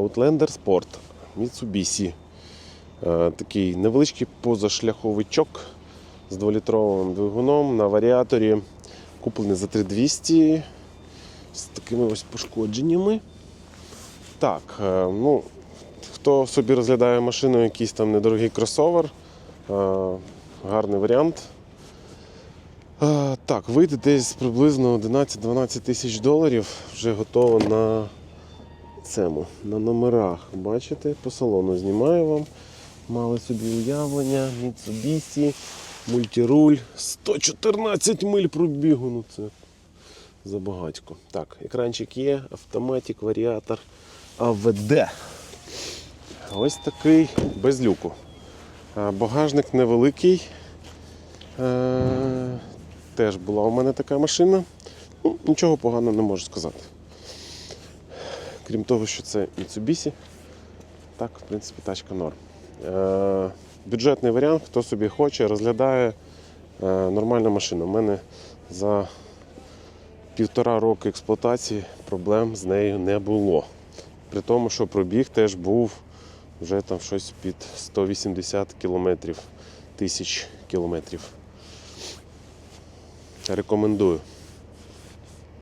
Outlander Sport Mitsubishi. Е, Такий невеличкий позашляховичок з 2-літровим двигуном на варіаторі. Куплений за 3200 з такими ось пошкодженнями. Так, е, ну, хто собі розглядає машину, якийсь там недорогий кросовер, е, гарний варіант. Так, вийде десь приблизно 11-12 тисяч доларів. Вже готово на цьому, на номерах. Бачите, по салону знімаю вам. Мали собі уявлення, Mitsubishi, мультируль, 114 миль пробігу. Ну це забагатько. Так, екранчик є, автоматик, варіатор, АВД. Ось такий без люку. Багажник невеликий. Е, Теж була у мене така машина. Ну, нічого поганого не можу сказати. Крім того, що це Mitsubishi, так, в принципі, тачка норм. Е, бюджетний варіант, хто собі хоче, розглядає е, нормальна машина. У мене за півтора року експлуатації проблем з нею не було. При тому, що пробіг теж був вже там щось під 180 кілометрів, тисяч кілометрів. Рекомендую.